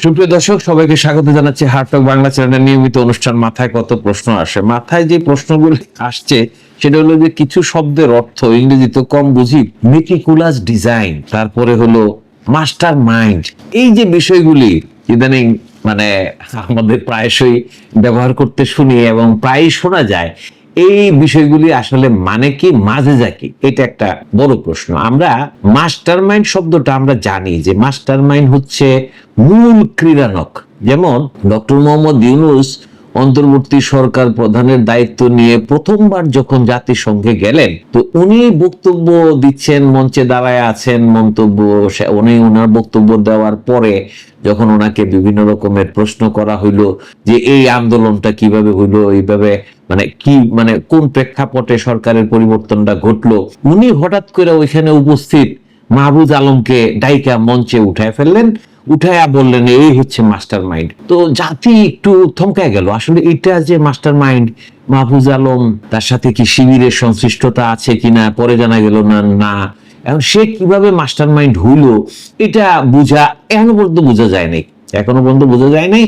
সুপ্রিয় দর্শক, সবাইকে স্বাগত জানাচ্ছি হার্টক বাংলা চ্যানেলের নিয়মিত অনুষ্ঠান, মাথায় কত প্রশ্ন আসে? মাথায় যে প্রশ্নগুলি আসছে, সেটা হলো যে কিছু শব্দের অর্থ ইংরেজিতে কম বুঝি মেটিকুলাস ডিজাইন তারপরে হলো মাস্টার মাইন্ড এই যে বিষয়গুলি, ইদানিং মানে আমাদের প্রায়শই ব্যবহার করতে শুনি এবং প্রায়ই শোনা যায় এই বিষয়গুলি আসলে মানে কি, মাঝে যাকি এটা একটা বড় প্রশ্ন। আমরা মাস্টার মাইন্ড শব্দটা আমরা জানি যে মাস্টার মাইন্ড হচ্ছে মূল ক্রীড়ানক। যেমন ডক্টর মোহাম্মদ ইউনুস অন্তর্বর্তী সরকার প্রধানের দায়িত্ব নিয়ে প্রথমবার যখন জাতিসংঘে গেলেন, তো উনি বক্তব্য দিচ্ছেন, মঞ্চে দাঁড়ায় আছেন মন্তব্য উনি ওনার বক্তব্য দেওয়ার পরে যখন ওনাকে বিভিন্ন রকমের প্রশ্ন করা হইল যে এই আন্দোলনটা কীভাবে হইল, এইভাবে মানে কি মানে কোন প্রেক্ষাপটে সরকারের পরিবর্তনটা ঘটলো, উনি হঠাৎ করে ওইখানে উপস্থিত মাহবুজ আলমকে ডাইকা মঞ্চে উঠায় ফেললেন। উঠায়া বললেন, এই হচ্ছে মাস্টার মাইন্ড তো জাতি একটু থমকে গেল। আসলে এটা যে মাস্টার মাইন্ড মাহফুজ আলম, তার সাথে কি শিবিরের সংশ্লিষ্টতা আছে কিনা, পরে জানা গেল না না। এখন সে কীভাবে মাস্টার মাইন্ড হইল, এটা বোঝা এখনও পর্যন্ত বোঝা যায় নাই এখনও পর্যন্ত বোঝা যায় নাই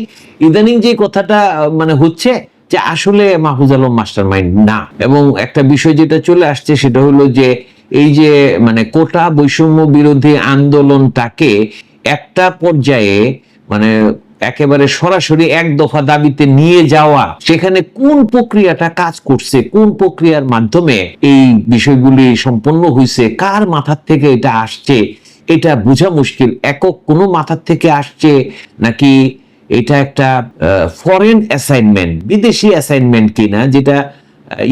ইদানিং যে কথাটা মানে হচ্ছে যে আসলে মাহফুজ আলম মাস্টার মাইন্ড না। এবং একটা বিষয় যেটা চলে আসছে, সেটা হলো যে এই যে মানে কোটা বৈষম্য বিরোধী আন্দোলনটাকে একটা পর্যায়ে মানে একেবারে সরাসরি এক দফা দাবিতে নিয়ে যাওয়া, সেখানে কোন প্রক্রিয়াটা কাজ করছে, কোন প্রক্রিয়ার মাধ্যমে এই বিষয়গুলি সম্পন্ন হয়েছে কার মাথার থেকে এটা আসছে, এটা বোঝা মুশকিল। একক কোনো মাথার থেকে আসছে নাকি এটা একটা ফরেন অ্যাসাইনমেন্ট বিদেশি অ্যাসাইনমেন্ট কিনা, যেটা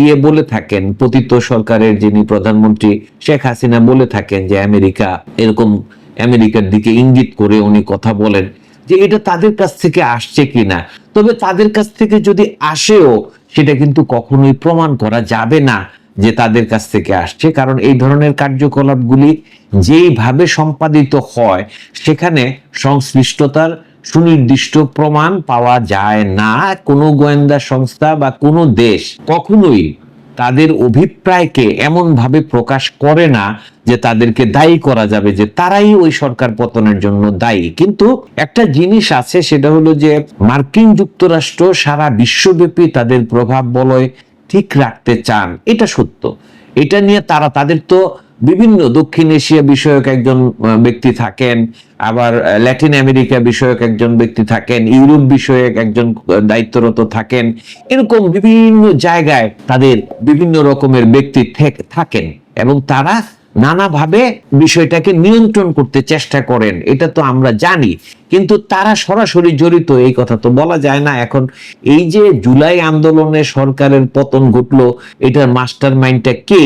ইয়ে বলে থাকেন, পতিত সরকারের যিনি প্রধানমন্ত্রী শেখ হাসিনা বলে থাকেন যে আমেরিকা এরকম আমেরিকার দিকে ইঙ্গিত করে উনি কথা বলেন যে এটা তাদের কাছ থেকে আসছে কিনা। তবে তাদের কাছ থেকে যদি আসেও, সেটা কিন্তু কখনোই প্রমাণ করা যাবে না যে তাদের কাছ থেকে আসছে। কারণ এই ধরনের কার্যকলাপগুলি যেইভাবে সম্পাদিত হয়, সেখানে সংশ্লিষ্টতার সুনির্দিষ্ট প্রমাণ পাওয়া যায় না। কোনো গোয়েন্দা সংস্থা বা কোনো দেশ কখনোই তাদের অভিপ্রায়কে এমন ভাবে প্রকাশ করে না যে তাদেরকে দায়ী করা যাবে, যে তারাই ওই সরকার পতনের জন্য দায়ী। কিন্তু একটা জিনিস আছে, সেটা হলো যে মার্কিন যুক্তরাষ্ট্র সারা বিশ্বব্যাপী তাদের প্রভাব বলয় ঠিক রাখতে চান। এটা সত্য। এটা নিয়ে তারা, তাদের তো বিভিন্ন দক্ষিণ এশিয়া বিষয়ক একজন ব্যক্তি থাকেন, আবার ল্যাটিন আমেরিকা বিষয়ক একজন ব্যক্তি থাকেন, ইউরোপ বিষয়ক একজন দায়িত্বরত থাকেন, এরকম বিভিন্ন জায়গায় তাদের বিভিন্ন রকমের ব্যক্তি থাকেন এবং তারা নানাভাবে বিষয়টাকে নিয়ন্ত্রণ করতে চেষ্টা করেন। এটা তো আমরা জানি। কিন্তু তারা সরাসরি জড়িত, এই কথা তো বলা যায় না। এখন এই যে জুলাই আন্দোলনে সরকারের পতন ঘটলো, এটার মাস্টার মাইন্ডটা কে?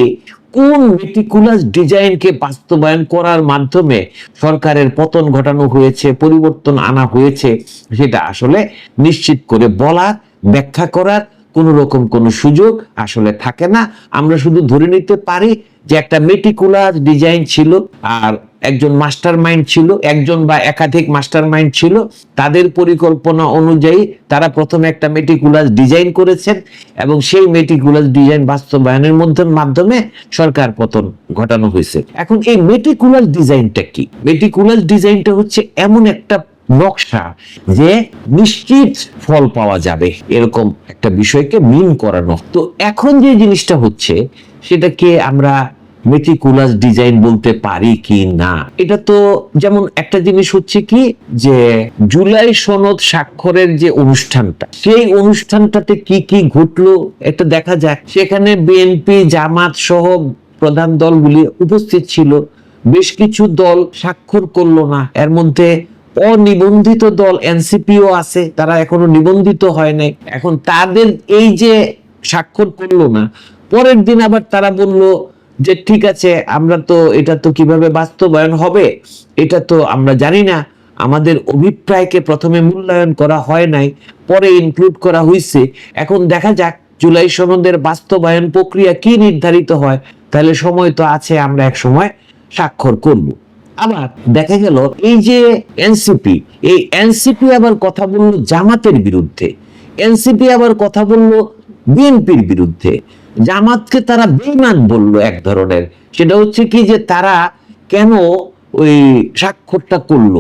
কোন মেটিকুলাস ডিজাইনকে বাস্তবায়ন করার মাধ্যমে সরকারের পতন ঘটানো হয়েছে, পরিবর্তন আনা হয়েছে, সেটা আসলে নিশ্চিত করে বলা, ব্যাখ্যা করার কোন রকম কোনো সুযোগ আসলে থাকে না। আমরা শুধু ধরে নিতে পারি যে একটা মেটিকুলার ডিজাইন ছিল আর একজন মাস্টার মাইন্ড ছিল, একজন বা একাধিক মাস্টার মাইন্ড ছিল, তাদের পরিকল্পনা অনুযায়ী তারা প্রথমে একটা মেটিকুলাস ডিজাইন করেছেন এবং সেই মেটিকুলাস ডিজাইন বাস্তবায়নের মধ্যে মাধ্যমে সরকার পতন ঘটানো হয়েছে। এখন এই মেটিকুলাস ডিজাইনটা কি? মেটিকুলাস ডিজাইনটা হচ্ছে এমন একটা নকশা যে নিশ্চিত ফল পাওয়া যাবে, এরকম একটা বিষয়কে মিন করানো। তো এখন যে জিনিসটা হচ্ছে, সেটাকে আমরা মেটিকুলাস ডিজাইন বলতে পারি কি না? এটা তো যেমন একটা জিনিস হচ্ছে কি যে জুলাই সনদ স্বাক্ষরের যে অনুষ্ঠানটা, সেই অনুষ্ঠানটাতে কি কি ঘটলো এটা দেখা যাক। সেখানে বিএনপি, জামাত সহ প্রধান দলগুলি উপস্থিত ছিল। বেশ কিছু দল স্বাক্ষর করল না। এর মধ্যে অনিবন্ধিত দল এনসিপিও আছে, তারা এখনও নিবন্ধিত হয় নাই। এখন তাদের এই যে স্বাক্ষর করল না, পরের দিন আবার তারা বলল যে ঠিক আছে, আমরা তো এটা তো কীভাবে বাস্তবায়ন হবে, এটা তো আমরা জানি না। আমাদের অভিপ্রায়কে প্রথমে মূল্যায়ন করা হয় নাই, পরে ইনক্লুড করা হয়েছে এখন দেখা যাক, জুলাই সনদের বাস্তবায়ন প্রক্রিয়া কি নির্ধারিত হয়, তাহলে সময় তো আছে, আমরা এক সময় স্বাক্ষর করব। আবার দেখা গেল, এই যে এনসিপি এই এনসিপি আবার কথা বলল জামাতের বিরুদ্ধে। এনসিপি আবার কথা বলল বিএনপির বিরুদ্ধে। জামাতকে তারা বেইমান বলল এক ধরনের। সেটা হচ্ছে কি যে তারা কেন ওই স্বাক্ষরটা করল?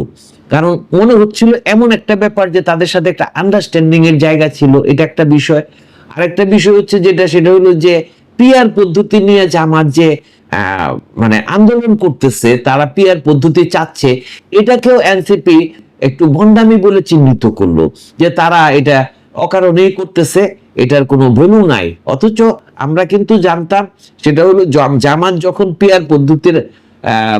কারণ মনে হচ্ছিল এমন একটা ব্যাপার যে তাদের সাথে একটা আন্ডারস্ট্যান্ডিং এর জায়গা ছিল, এটা একটা বিষয়। আরেকটা বিষয় হচ্ছে যেটা, সেটা হলো যে পিয়ার পদ্ধতি নিয়ে জামাত যে মানে আন্দোলন করতেছে, তারা পিয়ার পদ্ধতি চাচ্ছে, এটাকেও এনসিপি একটু ভণ্ডামি বলে চিহ্নিত করল। যে তারা এটা অকারণেই করতেছে। এটার কোনো ভ্যালু নাই। অথচ আমরা কিন্তু জানতাম, সেটা হলো জাম- জামাত যখন পিয়ার পদ্ধতির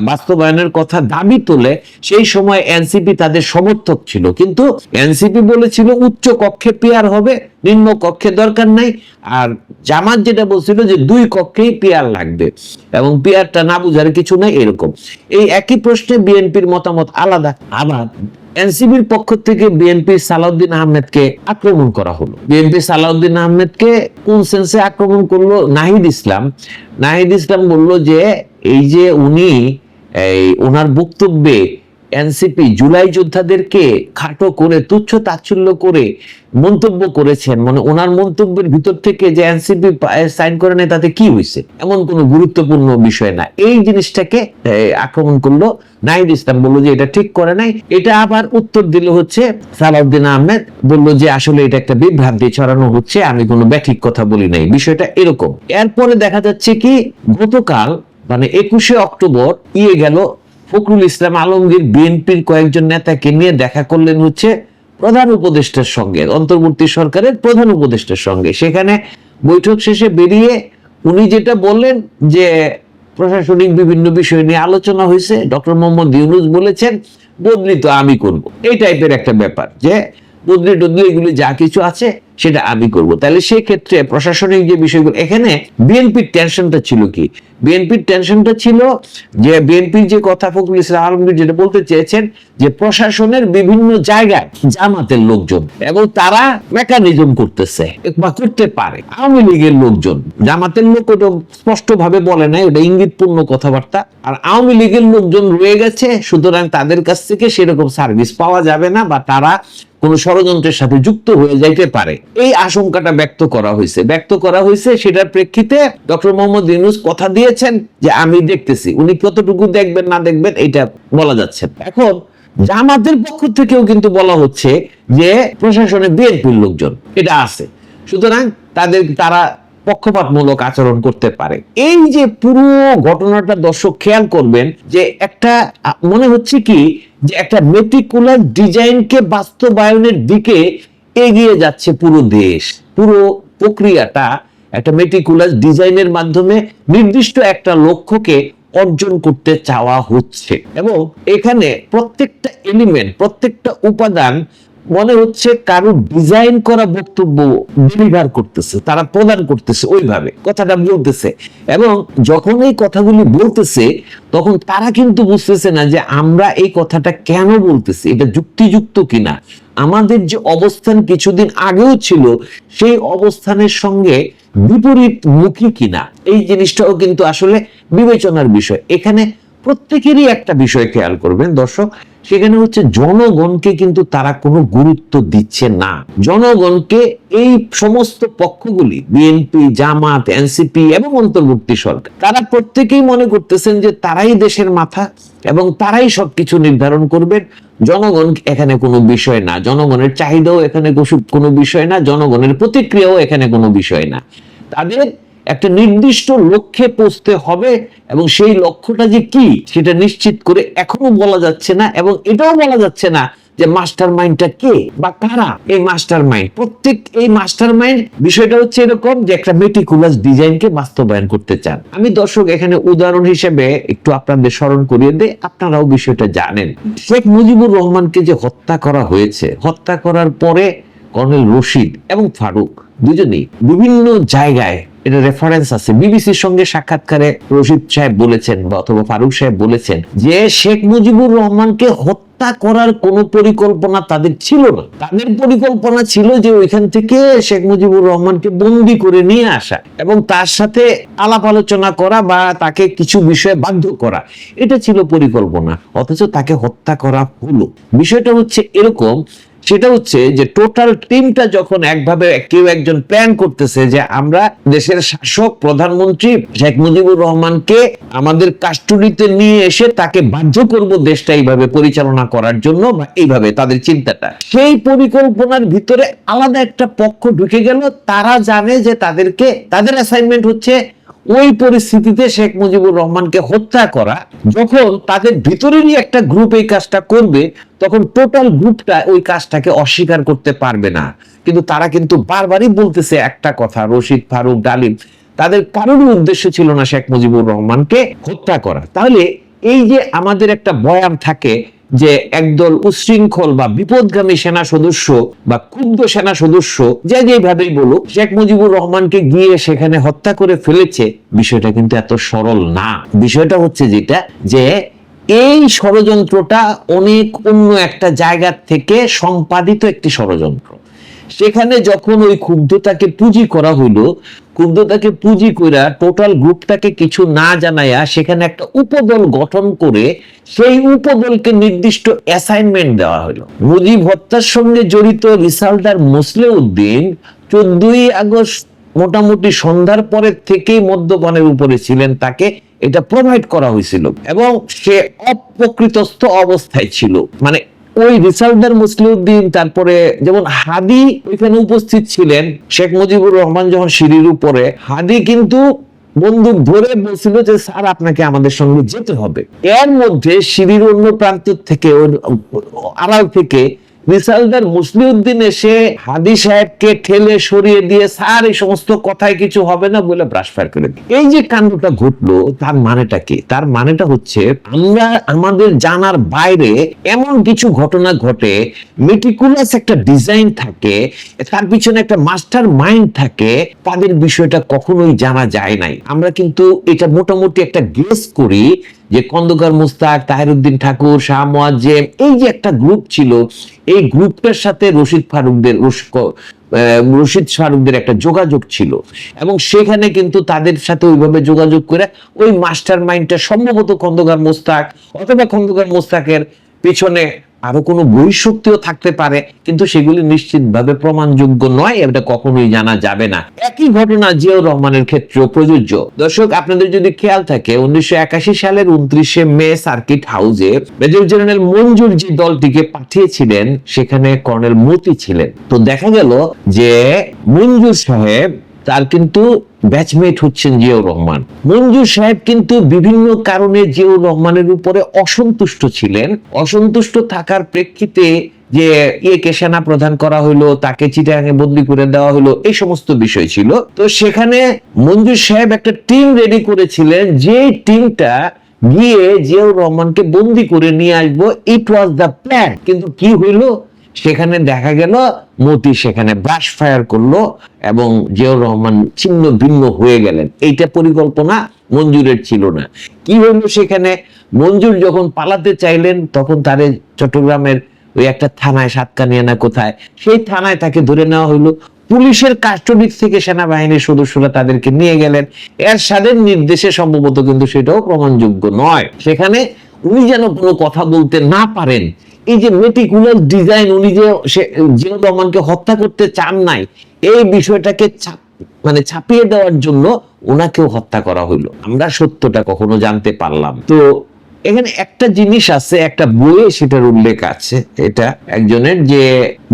বাস্তবায়নের কথা দাবি তোলে, সেই সময় এনসিপি তাদের সমর্থক ছিল। কিন্তু এনসিপি বলেছিল, উচ্চ কক্ষে পিয়ার হবে, নিম্ন কক্ষে দরকার নাই। আর জামাত যেটা বলছিল যে, দুই কক্ষেই পিয়ার লাগবে। এবং পিয়ারটা না বুঝার কিছু নাই, এরকম। এই একই প্রশ্নে বিএনপির মতামত আলাদা। আবার এনসিবির পক্ষ থেকে বিএনপি সালাউদ্দিন আহমেদকে আক্রমণ করা হলো। বিএনপি সালাউদ্দিন আহমেদকে কোন সেন্সে আক্রমণ করল? নাহিদ ইসলাম। নাহিদ ইসলাম বলল যে, এই যে উনি, এই, ওনার বক্তব্যে এনসিপি জুলাই যোদ্ধাদেরকে খাটো করে, তুচ্ছ তাচ্ছিল্য করে মন্তব্য করেছেন। মানে ওনার মন্তব্যের ভিতর থেকে যে এনসিপি সাইন করে নেয়, তাতে কি হয়েছে এমন কোনো গুরুত্বপূর্ণ বিষয় না। এই জিনিসটাকে আক্রমণ করল নাহিদ ইসলাম। বলল যে এটা ঠিক করে নাই। এটা আবার উত্তর দিল হচ্ছে, সালাউদ্দিন আহমেদ বলল যে আসলে এটা একটা বিভ্রান্তি ছড়ানো হচ্ছে, আমি কোনো ব্যাঠিক কথা বলি নাই। বিষয়টা এরকম। এরপরে দেখা যাচ্ছে কি, গতকাল মানে একুশে অক্টোবর ইয়ে গেল ফখরুল ইসলাম আলমগীর বিএনপির কয়েকজন নেতাকে নিয়ে দেখা করলেন হচ্ছে প্রধান উপদেষ্টার সঙ্গে, অন্তর্বর্তী সরকারের প্রধান উপদেষ্টার সঙ্গে। সেখানে বৈঠক শেষে বেরিয়ে উনি যেটা বললেন যে প্রশাসনিক বিভিন্ন বিষয় নিয়ে আলোচনা হয়েছে, ডক্টর মোহাম্মদ ইউনুস বলেছেন, বদলি তো আমি করব। এই টাইপের একটা ব্যাপার যে বদলি টদলি এগুলি যা কিছু আছে সেটা আমি করব। তাহলে সেই ক্ষেত্রে প্রশাসনিক যে বিষয়গুলো, এখানে বিএনপির টেনশনটা ছিল কি? বিএনপির টেনশনটা ছিল যে বিএনপির যে কথা ফখরুল ইসলাম আলমগীর যেটা বলতে চেয়েছেন যে প্রশাসনের বিভিন্ন জায়গায় জামাতের লোকজন এবং তারা মেকানিজম করতেছে বা করতে পারে। আওয়ামী লীগের লোকজন, জামাতের লোক ওটা স্পষ্ট ভাবে বলে নাই, ওটা ইঙ্গিতপূর্ণ কথাবার্তা। আর আওয়ামী লীগের লোকজন রয়ে গেছে, সুতরাং তাদের কাছ থেকে সেরকম সার্ভিস পাওয়া যাবে না বা তারা কোন ষড়যন্ত্রের সাথে যুক্ত হয়ে যাইতে পারে। এই আশঙ্কাটা ব্যক্ত করা হয়েছে। ব্যক্ত করা হয়েছে সেটার প্রেক্ষিতে ডক্টর মোহাম্মদ ইউনুস কথা দিয়েছেন যে, আমি দেখতেছি, উনি কতটুকু দেখবেন, না দেখবেন, এটা বলা যাচ্ছে এখন জামাতের পক্ষ থেকেও কিন্তু বলা হচ্ছে যে, প্রশাসনে বিএনপির লোকজন, এটা আছে। সুতরাং তাদের, তারা পক্ষপাতমূলক আচরণ করতে পারে। এই যে পুরো ঘটনাটা দর্শক খেয়াল করবেন যে একটা মনে হচ্ছে কি যে একটা মেটিকুলার ডিজাইনকে বাস্তবায়নের দিকে এগিয়ে যাচ্ছে পুরো দেশ। পুরো প্রক্রিয়াটা একটা মেটিকুলার ডিজাইনের মাধ্যমে নির্দিষ্ট একটা লক্ষ্যকে অর্জন করতে চাওয়া হচ্ছে। এবং এখানে প্রত্যেকটা এলিমেন্ট প্রত্যেকটা উপাদান মনে হচ্ছে কারও ডিজাইন করা বক্তব্য ডেলিভার করতেছে, তারা প্রদান করতেছে ওইভাবে, কথাটা বলতেছে। এবং যখন এই কথাগুলি বলতেছে, তখন তারা কিন্তু বুঝতেছে না যে আমরা এই কথাটা কেন বলতেছি, এটা যুক্তিযুক্ত কিনা। আমাদের যে অবস্থান কিছুদিন আগেও ছিল, সেই অবস্থানের সঙ্গে বিপরীত মুখী কিনা, এই জিনিসটাও কিন্তু আসলে বিবেচনার বিষয়। এখানে প্রত্যেকেরই একটা বিষয় খেয়াল করবেন, দর্শক সেখানে হচ্ছে জনগণকে কিন্তু তারা কোনো গুরুত্ব দিচ্ছে না। জনগণকে এই সমস্ত পক্ষগুলি বিএনপি জামাত এনসিপি এবং অন্তর্বর্তী সরকার, তারা প্রত্যেকেই মনে করতেছেন যে তারাই দেশের মাথা এবং তারাই সবকিছু নির্ধারণ করবেন জনগণ এখানে কোনো বিষয় না, জনগণের চাহিদাও এখানে কোনো বিষয় না, জনগণের প্রতিক্রিয়াও এখানে কোনো বিষয় না। তাদের একটা নির্দিষ্ট লক্ষ্যে পৌঁছতে হবে এবং সেই লক্ষ্যটা যে কি সেটা নিশ্চিত করে এখনও বলা যাচ্ছে না এবং এটাও বলা যাচ্ছে না যে মাস্টার মাইন্ডটা কে বা কারা এই মাস্টার মাইন্ড প্রত্যেক এই মাস্টার মাইন্ড বিষয়টা হচ্ছে এরকম যে একটা মেটিকুলাস ডিজাইনকে বাস্তবায়ন করতে চান। আমি দর্শক এখানে উদাহরণ হিসেবে একটু আপনাদের স্মরণ করিয়ে দেই, আপনারাও বিষয়টা জানেন। শেখ মুজিবুর রহমানকে যে হত্যা করা হয়েছে, হত্যা করার পরে কর্নেল রশিদ এবং ফারুক দুজনেই বিভিন্ন জায়গায় এটা রেফারেন্স আছে। বিবিসির সঙ্গে সাক্ষাৎকারে রশিদ সাহেব বলেছেন বা অথবা ফারুক সাহেব বলেছেন যে শেখ মুজিবুর রহমানকে হত্যা করার কোনো পরিকল্পনা তাদের ছিল না। তাদের পরিকল্পনা ছিল যে ওইখান থেকে শেখ মুজিবুর রহমানকে বন্দি করে নিয়ে আসা এবং তার সাথে আলাপ আলোচনা করা বা তাকে কিছু বিষয়ে বাধ্য করা। এটা ছিল পরিকল্পনা, অথচ তাকে হত্যা করা হলো। বিষয়টা হচ্ছে এরকম সেটা হচ্ছে যে টোটাল টিমটা যখন একভাবে কেউ একজন প্ল্যান করতেছে যে আমরা দেশের শাসক প্রধানমন্ত্রী শেখ মুজিবুর রহমানকে আমাদের কাস্টডিতে নিয়ে এসে তাকে বাধ্য করব দেশটা এইভাবে পরিচালনা করার জন্য বা এইভাবে তাদের চিন্তাটা। সেই পরিকল্পনার ভিতরে আলাদা একটা পক্ষ ঢুকে গেল। তারা জানে যে তাদেরকে, তাদের অ্যাসাইনমেন্ট হচ্ছে ওই পরিস্থিতিতে শেখ মুজিবুর রহমানকে হত্যা করা, যখন তাদের ভিতরেরই একটা গ্রুপ এই কাজটা করবে, তখন টোটাল গ্রুপটা ওই কাজটাকে অস্বীকার করতে পারবে না। কিন্তু তারা কিন্তু বারবারই বলতেছে একটা কথা, রশিদ ফারুক ডালিম, তাদের কারোরই উদ্দেশ্য ছিল না শেখ মুজিবুর রহমানকে হত্যা করা। তাহলে এই যে আমাদের একটা বয়ান থাকে যে একদল উশৃঙ্খল বা বিপদগামী সেনা সদস্য বা ক্ষুব্ধ সেনা সদস্য, যে যেভাবেই বলুক, শেখ মুজিবুর রহমানকে গিয়ে সেখানে হত্যা করে ফেলেছে, বিষয়টা কিন্তু এত সরল না। বিষয়টা হচ্ছে যেটা, যে এই ষড়যন্ত্রটা অনেক অন্য একটা জায়গা থেকে সম্পাদিত একটি ষড়যন্ত্র। সেখানে যখন ওই ক্ষুব্ধতাকে পুঁজি করা হইল ক্ষুব্ধতাকে পুঁজি কইরা টোটাল গ্রুপটাকে কিছু না জানাইয়া সেখানে একটা উপদল গঠন করে সেই উপদলকে নির্দিষ্ট অ্যাসাইনমেন্ট দেওয়া হলো। মুজিব হত্যার সঙ্গে জড়িত রিসাল্টার মুসলে উদ্দিন চোদ্দই আগস্ট মোটামুটি সন্ধ্যার পরের থেকেই মদ্যপানের উপরে ছিলেন তাকে এটা প্রোভাইড করা হয়েছিল এবং সে অপ্রকৃতস্থ অবস্থায় ছিল। মানে ওই রিসালদার মুসলিউদ্দিন, তারপরে যেমন হাদি ওইখানে উপস্থিত ছিলেন, শেখ মুজিবুর রহমান যখন সিঁড়ির উপরে, হাদি কিন্তু বন্দুক ধরে বলছিল যে, স্যার, আপনাকে আমাদের সঙ্গে যেতে হবে। এর মধ্যে সিঁড়ির অন্য প্রান্ত থেকে আড়াল থেকে রিসালদার মুসলিউদ্দিন এসে হাদি সাহেবকে ঠেলে সরিয়ে দিয়ে, স্যার, এই সমস্ত কথায় কিছু হবে না বলে ব্রাশ ফায়ার করে। এই যে কাণ্ডটা ঘটলো, তার মানেটা কি তার মানেটা হচ্ছে, আমরা আমাদের জানার বাইরে এমন কিছু ঘটনা ঘটে মেটিকুলাস একটা ডিজাইন থাকে, তার পিছনে একটা মাস্টার মাইন্ড থাকে, তাদের বিষয়টা কখনোই জানা যায় নাই আমরা কিন্তু এটা মোটামুটি একটা গেস করি যে খন্দকার মুস্তাক, তাহিরুদ্দিন ঠাকুর, শাহ মোয়াজ্জেম, এই যে একটা গ্রুপ ছিল, এই গ্রুপটার সাথে রশিদ ফারুকদের রশিদ ফারুকদের একটা যোগাযোগ ছিল। এবং সেখানে কিন্তু তাদের সাথে ওইভাবে যোগাযোগ করে ওই মাস্টার মাইন্ডটা সম্ভবত খন্দকার মুস্তাক অথবা খন্দকার মুস্তাকের পিছনে আরও কোনো বহিঃশক্তিও থাকতে পারে, কিন্তু সেগুলি নিশ্চিতভাবে প্রমাণযোগ্য নয়, এটা কখনোই জানা যাবে না। একই ঘটনা জিয়াউর রহমানের ক্ষেত্রেও প্রযোজ্য। দর্শক, আপনাদের যদি খেয়াল থাকে, উনিশশো একাশি সালের উনত্রিশে মে সার্কিট হাউসে মেজর জেনারেল মঞ্জুর যে দলটিকে পাঠিয়েছিলেন, সেখানে কর্নেল মতি ছিলেন। তো দেখা গেল যে মঞ্জুর সাহেব তার কিন্তু ব্যাচমেট হচ্ছেন জিয়াউর রহমান। মঞ্জুর সাহেব কিন্তু বিভিন্ন কারণে জিয়াউর রহমানের উপরে অসন্তুষ্ট ছিলেন। অসন্তুষ্ট থাকার প্রেক্ষিতে যে ইয়েকে সেনা প্রধান করা হলো, তাকে চিটাগাঙে বদলি করে দেওয়া হলো, এই সমস্ত বিষয় ছিল। তো সেখানে মঞ্জুর সাহেব একটা টিম রেডি করেছিলেন যে টিমটা গিয়ে জিয়াউর রহমানকে বন্দি করে নিয়ে আসব ইট ওয়াজ দ্য প্ল্যান কিন্তু কি হইল? সেখানে দেখা গেল, মতি সেখানে ব্রাশ ফায়ার করল এবং জিয়াউর রহমান ছিন্ন ভিন্ন হয়ে গেলেন। এইটা পরিকল্পনা মঞ্জুরের ছিল না। কি হইল সেখানে? মঞ্জুর যখন পালাতে চাইলেন, তখন তারে চট্টগ্রামের ওই একটা থানায় সাতকানিয়া না কোথায়, সেই থানায় তাকে ধরে নেওয়া হলো পুলিশের কাস্টডিক থেকে সেনাবাহিনীর সদস্যরা তাদেরকে নিয়ে গেলেন। এর সাদের নির্দেশে সম্ভবত কিন্তু সেটাও প্রমাণযোগ্য নয়। সেখানে উনি যেন কোনো কথা বলতে না পারেন এই যে মেটিকুলার ডিজাইন উনি যে জিয়াউর রহমানকে হত্যা করতে চান নাই, এই বিষয়টাকে মানে ছাপিয়ে দেওয়ার জন্য ওনাকেও হত্যা করা হইল। আমরা সত্যটা কখনো জানতে পারলাম তো এখানে একটা জিনিস আছে, একটা বইয়ে সেটার উল্লেখ আছে। এটা একজনের যে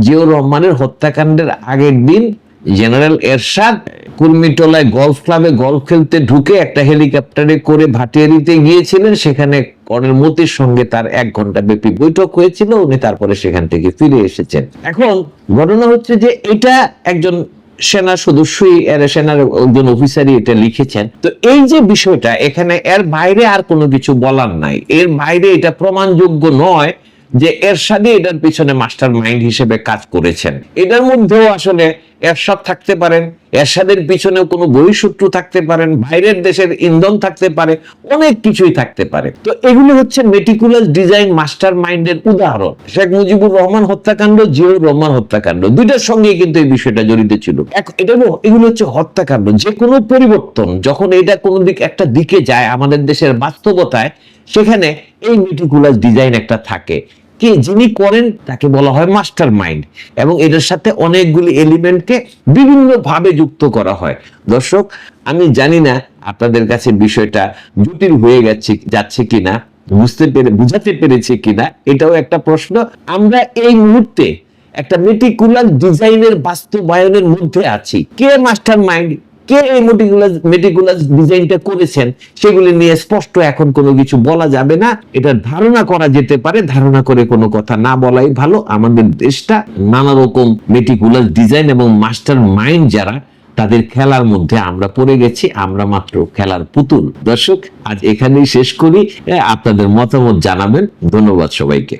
জিয়াউর রহমানের হত্যাকাণ্ডের আগের দিন জেনারেল এরশাদ কুর্মিটোলায় গলফ ক্লাবে গলফ খেলতে ঢুকে একটা হেলিকপ্টারে করে ভাটিয়ারিতে গিয়েছিলেন। সেখানে কর্নেল মতির সঙ্গে তার এক ঘণ্টা ব্যাপী বৈঠক হয়েছিল। উনি তারপরে সেখান থেকে ফিরে এসেছেন। এখন ঘটনা হচ্ছে যে এটা একজন সেনা সদস্যই সেনার একজন অফিসারই এটা লিখেছেন। তো এই যে বিষয়টা, এখানে এর বাইরে আর কোনো কিছু বলার নাই। এর বাইরে এটা প্রমাণযোগ্য নয় যে এরশাদই এটার পিছনে মাস্টার মাইন্ড হিসেবে কাজ করেছেন। এটার মধ্যেও আসলে এরশাদ থাকতে পারেন, এরশাদের পিছনেও কোনো বহিঃশত্রু থাকতে পারেন, বাইরের দেশের ইন্ধন থাকতে পারে, অনেক কিছুই থাকতে পারে। তো এগুলি হচ্ছে মেটিকুলাস ডিজাইন মাস্টার মাইন্ডের উদাহরণ। শেখ মুজিবুর রহমান হত্যাকাণ্ড, জিয়াউর রহমান হত্যাকাণ্ড, দুইটার সঙ্গে কিন্তু এই বিষয়টা জড়িত ছিল। এটা এগুলো হচ্ছে হত্যাকাণ্ড। যে কোনো পরিবর্তন, যখন এটা কোনো দিক, একটা দিকে যায় আমাদের দেশের বাস্তবতায়, সেখানে এই মেটিকুলাস ডিজাইন একটা থাকে। কাজকে যিনি করেন তাকে বলা হয় মাস্টার মাইন্ড এবং এটার সাথে অনেকগুলি এলিমেন্টকে বিভিন্ন ভাবে যুক্ত করা হয়। দর্শক, আমি জানি না আপনাদের কাছে বিষয়টা জটিল হয়ে গেছে, যাচ্ছে কিনা, বুঝতে পেরে, বুঝাতে পেরেছে কিনা, এটাও একটা প্রশ্ন। আমরা এই মুহূর্তে একটা মেটিকুলার ডিজাইনের বাস্তবায়নের মধ্যে আছি। কে মাস্টার মাইন্ড? কে এই মেটিকুলাস মেটিকুলাস ডিজাইনটা করেছেন সেগুলি নিয়ে স্পষ্ট এখন কোনো কিছু বলা যাবে না। এটা ধারণা করা যেতে পারে, ধারণা করে কোনো কথা না বলাই ভালো। আমাদের দেশটা নানা রকম মেটিকুলাস ডিজাইন এবং মাস্টার মাইন্ড যারা, তাদের খেলার মধ্যে আমরা পড়ে গেছি, আমরা মাত্র খেলার পুতুল। দর্শক, আজ এখানেই শেষ করি। আপনাদের মতামত জানাবেন। ধন্যবাদ সবাইকে।